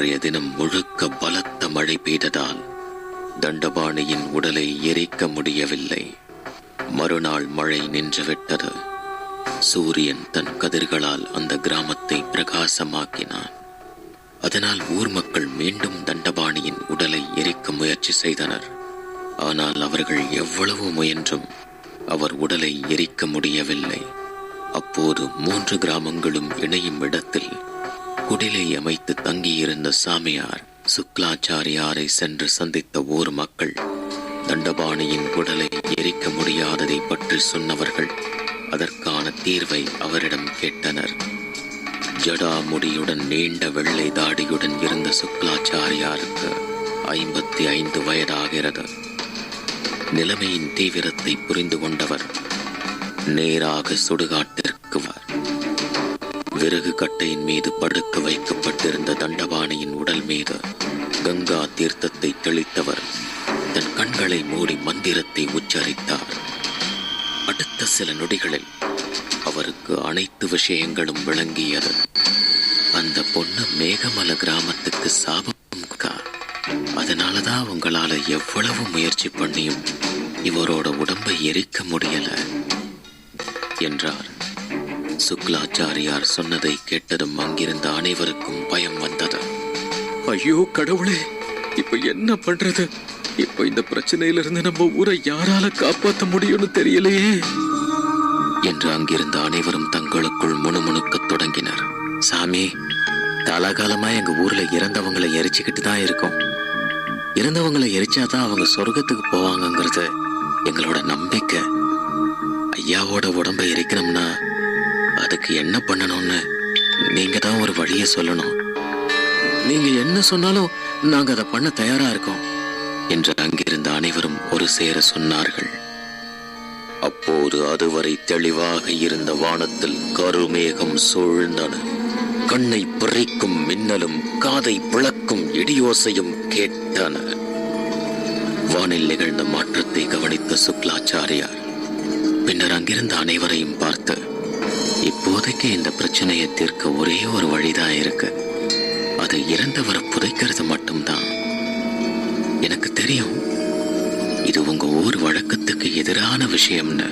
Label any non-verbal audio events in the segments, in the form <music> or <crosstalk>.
அன்றைய தினம் முழுக்க பலத்த மழை பெய்ததால் தண்டபாணியின் உடலை எரிக்க முடியவில்லை. மறுநாள் மழை நின்றுவிட்டது சூரியன் தன் கதிர்களால் அந்த கிராமத்தை பிரகாசமாக்கினான். அதனால் ஊர் மக்கள் மீண்டும் தண்டபாணியின் உடலை எரிக்க முயற்சி செய்தனர். ஆனால் அவர்கள் எவ்வளவு முயன்றும் அவர் உடலை எரிக்க முடியவில்லை. அப்போது மூன்று கிராமங்களும் இணையும் இடத்தில் குடிலை அமைத்து தங்கியிருந்த சாமியார் சுக்லாச்சாரியாரை சென்று சந்தித்த ஊர் மக்கள் தண்டபாணியின் உடலை எரிக்க முடியாததை பற்றி சொன்னவர்கள் அதற்கான தீர்வை அவரிடம் கேட்டனர். ஜடாமுடியுடன் நீண்ட வெள்ளை தாடியுடன் இருந்த சுக்லாச்சாரியாருக்கு ஐம்பத்தி ஐந்து வயதாகிறது. நிலைமையின் தீவிரத்தை புரிந்து கொண்டவர் நேராக சுடுகாட்டிற்கு விறகு கட்டையின் மீது படுக்க வைக்கப்பட்டிருந்த தண்டபாணியின் உடல் மீது கங்கா தீர்த்தத்தை தெளித்தவர் தன் கண்களை மூடி மந்திரத்தை உச்சரித்தார். அடுத்த சில நொடிகளில் அவருக்கு அனைத்து விஷயங்களும் விளங்கியது. அந்த பொண்ணு மேகமல கிராமத்துக்கு சாபம் கா. அதனாலதான் உங்களால எவ்வளவு முயற்சி பண்ணியும் இவரோட உடம்பை எரிக்க முடியல என்றார். சுக்லாச்சாரியார் சொன்னதை கேட்டதும் அங்கிருந்த அனைவருக்கும் பயம் வந்தது. ஐயோ கடவுளே இப்ப என்ன பண்றது? இப்ப இந்த பிரச்சனையிலிருந்து நம்ம ஊரை யாரால காப்பாத்த முடியும்னு தெரியலையே என்று அங்கிருந்த அனைவரும் தங்களுக்குள் முணுமுணுக்கத் தொடங்கினர். சாமி காலாகாலமா எங்க ஊர்ல இறந்தவங்களை எரிச்சுக்கிட்டு தான் இருக்கோம். இறந்தவங்களை எரிச்சாதான் அவங்க சொர்க்கத்துக்கு போவாங்கங்கிறது எங்களோட நம்பிக்கை. ஐயாவோட உடம்பை எரிக்கணும்னா அதுக்கு என்ன பண்ணணும்னு நீங்க தான் ஒரு வழியை சொல்லணும். நீங்க என்ன சொன்னாலும் நாங்க அதை பண்ண தயாரா இருக்கோம் என்று அங்கிருந்த அனைவரும் ஒரு சேர சொன்னார்கள். அப்போது அதுவரை தெளிவாக இருந்த வானத்தில் கருமேகம் சூழ்ந்தன. கண்ணை பிறைக்கும் மின்னலும் காதை பிளக்கும் இடியோசையும் கேட்டன. வானில் நிகழ்ந்த மாற்றத்தை கவனித்த சுக்லாச்சாரியார் பின்னர் அங்கிருந்த அனைவரையும் பார்த்து இப்போதைக்கு இந்த பிரச்சனையை தீர்க்க ஒரே ஒரு வழிதான் இருக்கு. அது இறந்தவரை புதைக்கிறது மட்டும்தான். எனக்கு தெரியும் இது உங்க ஊர் வழக்கத்துக்கு எதிரான விஷயம்னு.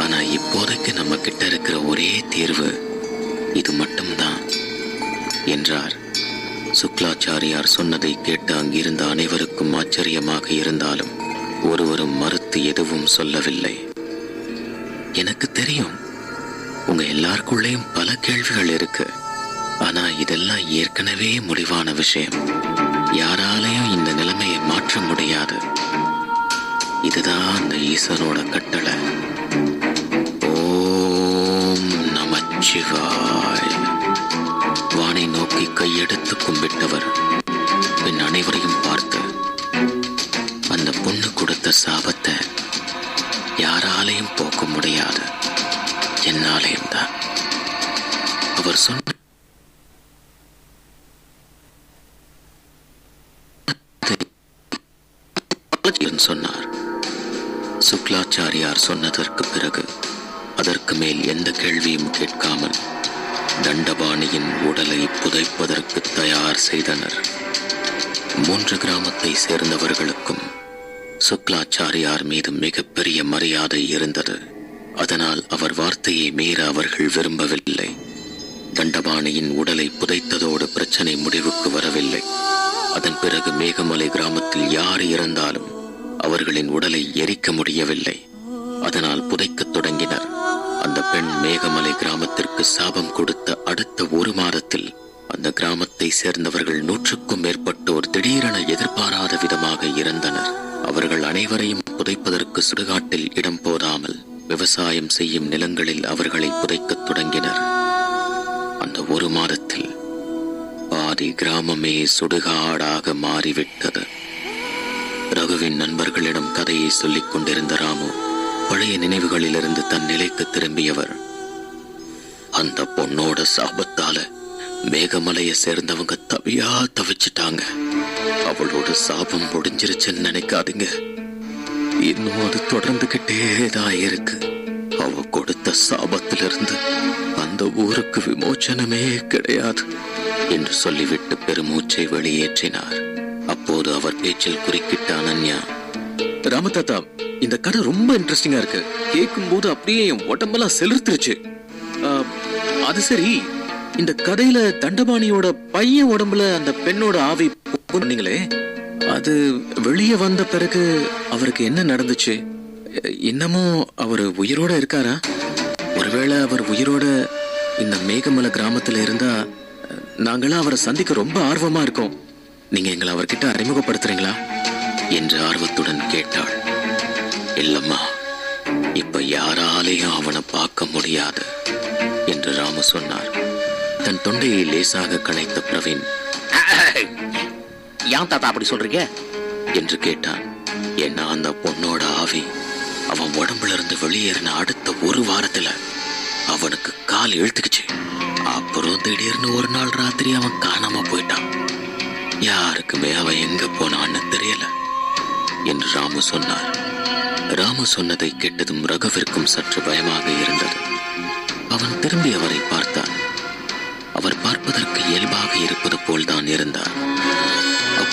ஆனா இப்போதைக்கு நம்ம கிட்ட இருக்கிற ஒரே தீர்வு இது மட்டும்தான் என்றார். சுக்லாச்சாரியார் சொன்னதை கேட்டு அங்கிருந்த அனைவருக்கும் ஆச்சரியமாக இருந்தாலும் ஒருவரும் மறுத்து எதுவும் சொல்லவில்லை. எனக்கு தெரியும் உங்க எல்லாருக்குள்ளேயும் பல கேள்விகள் இருக்கு. ஆனா இதெல்லாம் ஏற்கனவே முடிவான விஷயம். யாராலையும் இந்த நிலைமையை மாற்ற முடியாது. இதுதான் அந்த ஈசனோட கட்டளை. ஓம் நமச்சிவாய். வானை நோக்கி கையெடுத்து கும்பிட்டவர். பின் அனைவரையும் ஆலயம்தான் அவர் சொன்ன சொன்னார். சுக்லாச்சாரியார் சொன்னதற்கு பிறகு அதற்கு மேல் எந்த கேள்வியும் கேட்காமல் தண்டபாணியின் உடலை புதைப்பதற்கு தயார் செய்தனர். மூன்று கிராமத்தை சேர்ந்தவர்களுக்கும் சுக்லாச்சாரியார் மீது மிகப்பெரிய மரியாதை இருந்தது. அதனால் அவர் வார்த்தையை மீற அவர்கள் விரும்பவில்லை. தண்டபாணியின் உடலை புதைத்ததோடு பிரச்சனை முடிவுக்கு வரவில்லை. அதன் பிறகு மேகமலை கிராமத்தில் யார் இறந்தாலும் அவர்களின் உடலை எரிக்க முடியவில்லை. அதனால் புதைக்கத் தொடங்கினர். அந்த பெண் மேகமலை கிராமத்திற்கு சாபம் கொடுத்த அடுத்த ஒரு மாதத்தில் அந்த கிராமத்தை சேர்ந்தவர்கள் நூற்றுக்கும் மேற்பட்டோர் திடீரென எதிர்பாராத விதமாக இறந்தனர். அவர்கள் அனைவரையும் புதைப்பதற்கு சுடுகாட்டில் இடம் போதாமல் விவசாயம் செய்யும் நிலங்களில் அவர்களை புதைக்கத் தொடங்கினர். அந்த ஒரு மாதத்தில் பாதி கிராமமே சுடுகாடாக மாறிவிட்டது. ரகுவின் நண்பர்களிடம் கதையை சொல்லிக் கொண்டிருந்த ராமு பழைய நினைவுகளிலிருந்து தன் நிலைக்கு திரும்பியவர். அந்த பொண்ணோட சாபத்தால மேகமலையை சேர்ந்தவங்க தவியா தவிச்சிட்டாங்க. அவளோட சாபம் முடிஞ்சிருச்சுன்னு நினைக்காதீங்க. இன்னும் அது தொடர்ந்துகிட்டே தான் இருக்கு. அவ கொடுத்த சாபத்திலிருந்து அந்த ஊருக்கு விமோச்சனமே கிடையாது என்று சொல்லிவிட்டு பெருமூச்சை வெளியேற்றினார். அப்போது அவர் பேச்சில் குறுக்கிட்ட அனன்யா ராமதாத்தா இந்த கதை ரொம்ப இன்ட்ரெஸ்டிங்கா இருக்கு. கேட்கும்போது அப்படியே என் உடம்பெல்லாம் செலுத்துருச்சு. அது சரி இந்த கதையில தண்டபாணியோட பையன் உடம்புல அந்த பெண்ணோட ஆவி பண்ணீங்களே அது வெளியே வந்த பிறகு அவருக்கு என்ன நடந்துச்சு? இன்னமும் அவர் உயிரோட இருக்காரா? ஒருவேளை அவர் உயிரோட இந்த மேகமலை கிராமத்துல இருந்தா நாங்களாம் அவரை சந்திக்க ரொம்ப ஆர்வமா இருக்கோம். நீங்க எங்களை அவர்கிட்ட அறிமுகப்படுத்துறீங்களா? என்று ஆர்வத்துடன் கேட்டாள். இல்லம்மா இப்ப யாராலேயும் அவனை பார்க்க முடியாது என்று ராமு சொன்னார். தன் தொண்டையை லேசாக கணைத்த பிரவீன் ஏன் தாத்தா அப்படி சொல்றீங்க? என்று கேட்டான். ஏன்னா அந்த பொண்ணோட ஆவி. அவன் உடம்புல இருந்து வெளியேறின அடுத்த ஒரு வாரத்துல அவனுக்கு கால் இழுத்துக்குச்சு. அப்புறம் திடீர்னு ஒரு நாள் ராத்திரி அவன் காணாம போயிட்டான். யாருக்குமே அவன் எங்க போனான்னு தெரியல என்று ராமு சொன்னார். ராமு சொன்னதை கேட்டதும் ரகுவிற்கும் சற்று பயமாக இருந்தது. அவன் திரும்பி அவரை பார்த்தான் அவர் பார்ப்பதற்கு இயல்பாக இருப்பது போல்தான் இருந்தார்.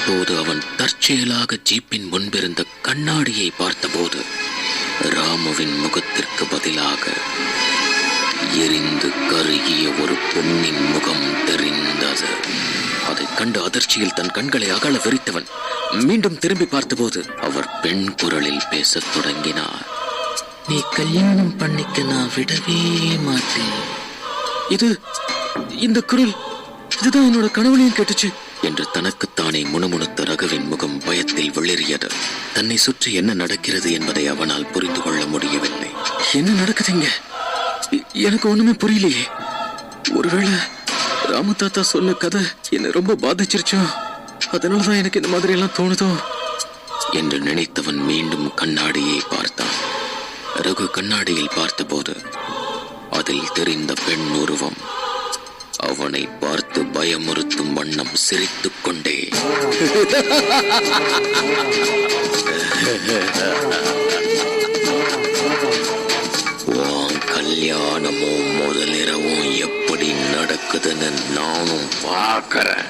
அப்போது அவன் தற்செயலாக ஜீப்பின் முன்பிருந்த கண்ணாடியை பார்த்தபோது ராமுவின் முகத்திற்கு பதிலாக எரிந்து கருகிய ஒரு பெண்ணின் முகம் தெரிந்தது. அதைக் கண்டு அதிர்ச்சியில் தன் கண்களை அகல விரித்தவன் மீண்டும் திரும்பி பார்த்தபோது அவர் பெண் குரலில் பேசத் தொடங்கினார். நீ கல்யாணம் பண்ணிக்க நான் விடவே மாட்டேன். இது இந்த குரல் இதுதான் என்னோட கனவுலையும் கேட்டுச்சு. என்று தனக்குத்தானே முணுமுணுத்த ரகுவின் முகம் பயத்தில் வெளிறியது. தன்னை சுற்றி என்ன நடக்கிறது என்பதை அவனால் புரிந்து கொள்ள முடியவில்லை. என்ன நடக்குதுங்க? எனக்கு ஒண்ணுமே புரியலையே. ஒருவேளை ராமு தாத்தா சொன்ன கதை என்னை ரொம்ப பாதிச்சிருச்சோ? அதனாலதான் எனக்கு இந்த மாதிரி எல்லாம் தோணுதோ? என்று நினைத்தவன் மீண்டும் கண்ணாடியை பார்த்தான். ரகு கண்ணாடியில் பார்த்தபோது அதில் தெரிந்த பெண் உருவம் அவனை பார்த்து பயமுறுத்தும் வண்ணம் சிரித்துக் கொண்டே. கல்யாணமும் முதலிரவும் எப்படி நடக்குதுன்னு நானும் பார்க்கறேன்.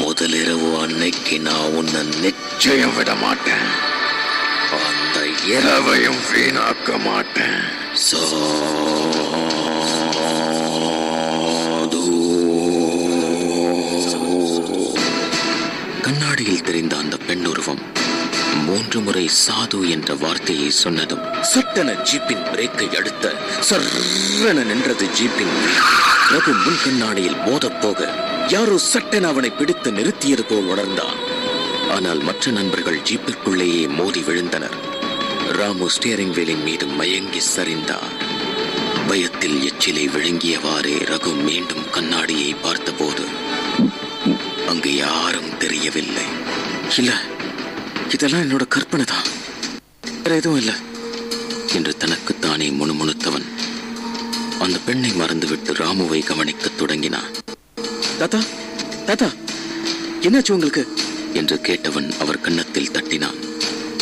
முதலிரவு அன்னைக்கு நான் உன்னை நிச்சயம் விட மாட்டேன். அந்த இரவையும் வீணாக்க மாட்டேன். சோ பெண் உருவம். மூன்று முறை சாது என்ற வார்த்தையை சொன்னதும் சட்டன ஜீப்பின் பிரேக்கை அடுத்த சர்ரென நின்றது ஜீப்பின் ரகு முன் கண்ணாடியில் போக யாரோ சட்டென அவனை பிடித்து நிறுத்தியது போல் உணர்ந்தான். ஆனால் மற்ற நண்பர்கள் ஜீப்பிற்குள்ளேயே மோதி விழுந்தனர். ராமு ஸ்டியரிங் வீலின் மீது மயங்கி சரிந்தார் பயத்தில் எச்சிலை விழுங்கியவாறே ரகு மீண்டும் கண்ணாடியை பார்த்தபோது அங்கு யாரும் தெரியவில்லை. இல்ல. இதெல்லாம் என்னோட கற்பனை தான். வேற எதுவும் இல்ல. என்று தனக்குத்தானே முணுமுணுத்தவன் அந்த பெண்ணை மறந்துவிட்டு ராமுவை கவனிக்கத் தொடங்கினான். தாத்தா தாத்தா என்னாச்சு உங்களுக்கு? என்று கேட்டவன் அவர் கன்னத்தில் தட்டினான்.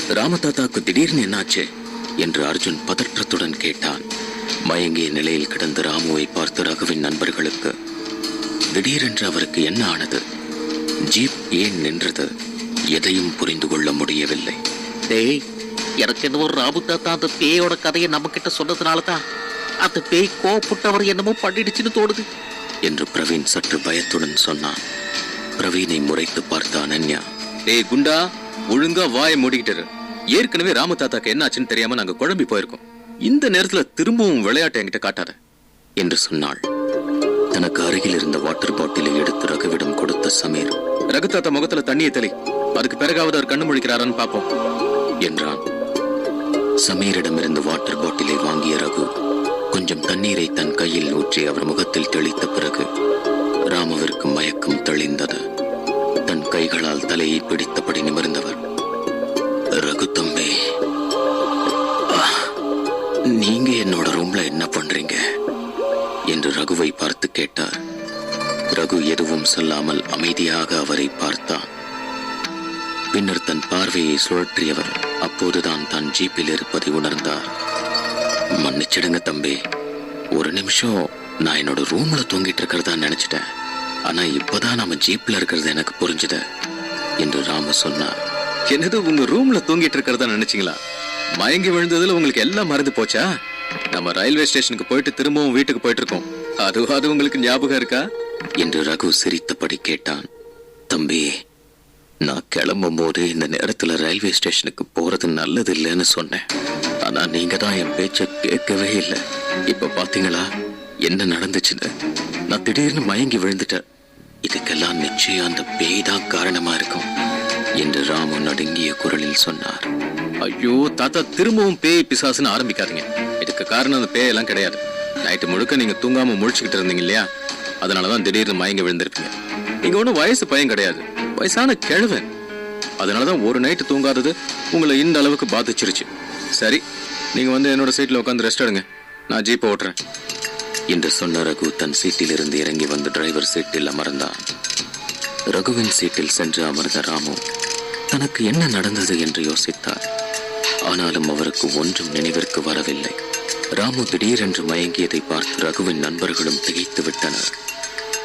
ராம தாத்தாக்கு திடீர்னு என்னாச்சு? என்று அர்ஜுன் பதற்றத்துடன் கேட்டான். மயங்கிய நிலையில் கிடந்த ராமுவை பார்த்து ரகுவின் நண்பர்களுக்கு திடீரென்று அவருக்கு என்ன ஆனது? ஜீப் ஏன் நின்றது? எதையும் புரிந்து கொள்ள முடியவில்லை. டேய் எனக்கு என்னவோ ராபு தாத்தா அந்த பேயோட கதையை நம்ம கிட்ட சொன்னதுனால தான் அந்த பேய் கோவப்பட்டவர் என்னமோ பண்ணிடுச்சுன்னு தோணுது. என்று பிரவீன் சற்று பயத்துடன் சொன்னான். பிரவீனை முறைத்து பார்த்த அனன்யா டேய் குண்டா ஒழுங்கா வாயை மூடிக்கிட்டு. ஏற்கனவே ராம தாத்தாக்கு என்னாச்சுன்னு தெரியாம நாங்க குழம்பி போயிருக்கோம். இந்த நேரத்துல திரும்பவும் விளையாட்டை என்கிட்ட காட்டாத. என்று சொன்னாள். தனக்கு அருகில் இருந்த வாட்டர் பாட்டிலை எடுத்து ரகுவிடம் கொடுத்த சமீர் ரகு தாத்தா முகத்துல தண்ணியை தெளி. அதுக்கு பிறகாவது அவர் கண்ணு முழிக்கிறாரான்னு பார்ப்போம். என்றான். சமீரிடமிருந்து வாட்டர் பாட்டிலை வாங்கிய ரகு கொஞ்சம் தண்ணீரை தன் கையில் ஊற்றி அவர் முகத்தில் தெளித்த பிறகு ராமவிற்கு மயக்கம் தெளிந்தது. தன் கைகளால் தலையை பிடித்தபடி நிமிர்ந்தவர். ரகு தம்பி நீங்க என்னோட ரூம்ல என்ன பண்றீங்க? என்று ரகுவை பார்த்து கேட்டார். ரகு எதுவும் சொல்லாமல் அமைதியாக அவரை பார்த்தான். பின்னர் தன் பார்வையை சுழற்றியவர் அப்போதுதான் தான் ஜீப்பில் இருப்பதை உணர்ந்தார். மன்னிச்சிடுங்க தம்பி ஒரு நிமிஷம் நான் என்னோட ரூம்ல தூங்கிட்டு இருக்கிறதா நினைச்சிட்டேன். ஆனா இப்பதான் நம்ம ஜீப்ல இருக்கிறது எனக்கு புரிஞ்சுது என்று ராமு சொன்னார். என்னது உங்க ரூம்ல தூங்கிட்டு இருக்கிறதா நினைச்சீங்களா? மயங்கி விழுந்ததுல உங்களுக்கு எல்லாம் மறந்து போச்சா? நம்ம ரயில்வே ஸ்டேஷனுக்கு போயிட்டு திரும்பவும் வீட்டுக்கு போயிட்டு இருக்கோம் அது அது உங்களுக்கு ஞாபகம் இருக்கா? என்று ரகு சிரித்தபடி கேட்டான். தம்பி நான் கிளம்பும் போது இந்த நேரத்துல ரயில்வே ஸ்டேஷனுக்கு போறது நல்லது இல்லைன்னு சொன்னேன். ஆனால் நீங்க தான் என் பேச்சை கேட்கவே இல்லை. இப்போ பார்த்தீங்களா என்ன நடந்துச்சுன்னு? நான் திடீர்னு மயங்கி விழுந்துட்டேன். இதுக்கெல்லாம் நிச்சயம் அந்த பேய் தான் காரணமா இருக்கும் என்று ராமு நடுங்கிய குரலில் சொன்னார். ஐயோ தாத்தா திரும்பவும் பேய் பிசாசுன்னு ஆரம்பிக்காதீங்க. இதுக்கு காரணம் அந்த பேயெல்லாம் கிடையாது. நைட்டு முழுக்க நீங்க தூங்காமல் முழிச்சுக்கிட்டு இருந்தீங்க இல்லையா? அதனாலதான் திடீர்னு மயங்கி விழுந்திருக்கீங்க நீங்கள் ஒன்றும் வயசு பையன் கிடையாது. வயசான கிழவன். அதனாலதான் ஒரு நைட்டு தூங்காதது உங்களை இந்த அளவுக்கு பாதிச்சிருச்சு. சரி நீங்க வந்து என்னோட சீட்ல உட்காந்து ரெஸ்ட் எடுங்க. நான் ஜீப்பை ஓட்டுறேன். என்று சொன்ன ரகு தன் சீட்டில் இருந்து இறங்கி வந்து டிரைவர் சீட்டில் அமர்ந்தான். ரகுவின் சீட்டில் சென்று அமர்ந்த ராமு தனக்கு என்ன நடந்தது? என்று யோசித்தார். ஆனாலும் அவருக்கு ஒன்றும் நினைவிற்கு வரவில்லை. ராமு திடீரென்று மயங்கியதை பார்த்து ரகுவின் நண்பர்களும் திகைத்து விட்டனர்.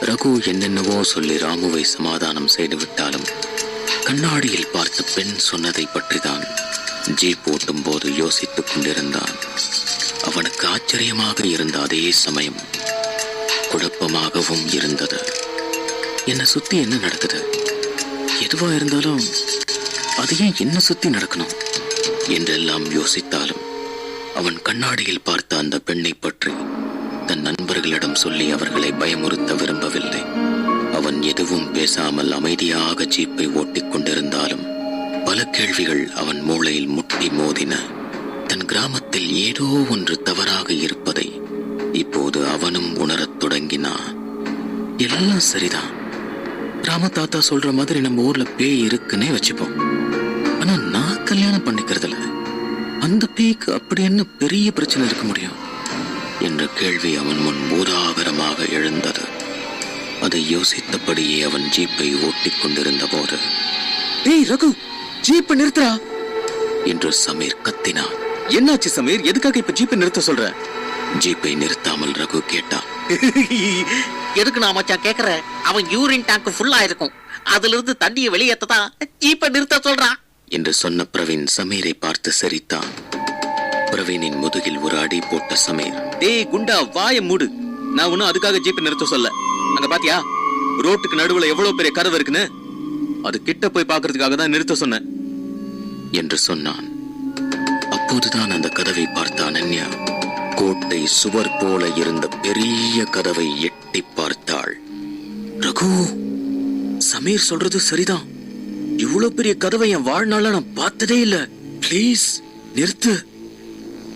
ரகு என்னென்னவோ சொல்லி ராமுவை சமாதானம் செய்து விட்டாலும் கண்ணாடியில் பார்த்த பெண் சொன்னதை பற்றிதான் ஜீப் ஓட்டும் போது யோசித்துக் கொண்டிருந்தான். அவனுக்கு ஆச்சரியமாக இருந்த அதே சமயம் குழப்பமாகவும் இருந்தது. என்னை சுத்தி என்ன நடக்குது? எதுவா இருந்தாலும் அது ஏன் என்ன சுத்தி நடக்கணும்? என்றெல்லாம் யோசித்தாலும் அவன் கண்ணாடியில் பார்த்த அந்த பெண்ணை பற்றி தன் நண்பர்களிடம் சொல்லி அவர்களை பயமுறுத்த விரும்பவில்லை. அவன் எதுவும் பேசாமல் அமைதியாக ஜீப்பை ஓட்டிக் கொண்டிருந்தாலும் பல கேள்விகள் அவன் மூளையில் முட்டி மோதின. தன் கிராமத்தில் ஏதோ ஒன்று தவறாக இருப்பதை இப்போது அவனும் உணரத் தொடங்கினான் எல்லாம் சரிதான். ராம தாத்தா சொல்ற மாதிரி நம்ம ஊர்ல பேய் இருக்குன்னே வச்சுப்போம். ஆனா நான் கல்யாணம் பண்ணிக்கிறதுல அந்த பேய்க்கு அப்படி என்ன பெரிய பிரச்சனை இருக்க முடியும்? என்ற கேள்வி அவன் முன் பூதாகரமாக எழுந்தது. அதை யோசித்தபடியே அவன் ஜீப்பை ஓட்டிக் கொண்டிருந்த போது ஏய் ரகு ஜீப்பை நிறுத்துறா என்று சமீர் கத்தினான். என்னாச்சு சமீர்? எதுக்காக இப்ப ஜீப்பை நிறுத்த சொல்ற? ஜீப்பை நிறுத்தாமல் ரகு கேட்டான். <laughs> எதுக்கு நான் மச்சான் கேக்குற? அவன் யூரின் டேங்க் ஃபுல்லா இருக்கும். அதுல இருந்து தண்ணியை வெளியேற்றதான் ஜீப்பை நிறுத்த சொல்றான். என்று சொன்ன பிரவீன் சமீரை பார்த்து சிரித்தான். பிரவீனின் முதுகில் ஒரு அடி போட்ட சமீர் டேய் குண்டா வாய மூடு. நான் ஒன்னும் அதுக்காக ஜீப்பை நிறுத்த சொல்ல. அங்க பாத்தியா? ரோட்டுக்கு நடுவுல எவ்வளவு பெரிய கதவு இருக்குன்னு? அது கிட்ட போய் பார்க்கிறதுக்காக தான் நிறுத்த சொன்னேன். என்று சொன்னான். அப்போதுதான் அந்த கதவை பார்த்த அனன்யா கோட்டை சுவர் போல இருந்த பெரிய கதவை எட்டி பார்த்தாள். ரகு சமீர் சொல்றது சரிதான். இவ்வளவு பெரிய கதவை என் வாழ்நாள நான் பார்த்ததே இல்ல. ப்ளீஸ் நிறுத்து.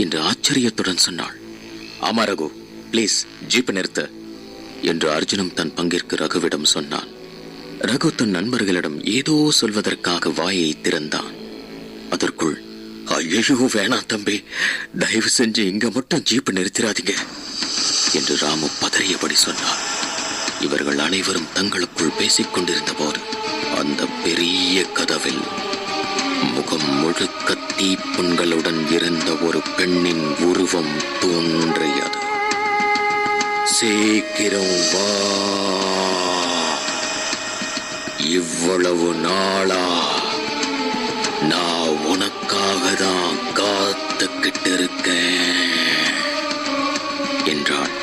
என்று ஆச்சரியத்துடன் சொன்னாள். ஆமா ரகு. ப்ளீஸ் ஜீப்பை நிறுத்த என்று அர்ஜுனும் தன் பங்கிற்கு ரகுவிடம் சொன்னான். ரகு தன் நண்பர்களிடம் ஏதோ சொல்வதற்காக வாயை திறந்தான். அதற்குள் ஐயோ வேணாம் தம்பி. தயவு செஞ்சு இங்க மட்டும் ஜீப்பு நிறுத்திராதீங்க என்று ராமு பதறியபடி சொன்னார் இவர்கள் அனைவரும் தங்களுக்குள் பேசிக் கொண்டிருந்த போது அந்த பெரிய கதவில் முகம் முழுக்க தீப்புண்களுடன் இருந்த ஒரு பெண்ணின் உருவம் தோன்றியது. சீக்கிரம் வா. இவ்வளவு நாளா நான் உனக்காக தான் காத்துக்கிட்டு இருக்கேன் என்றாள்.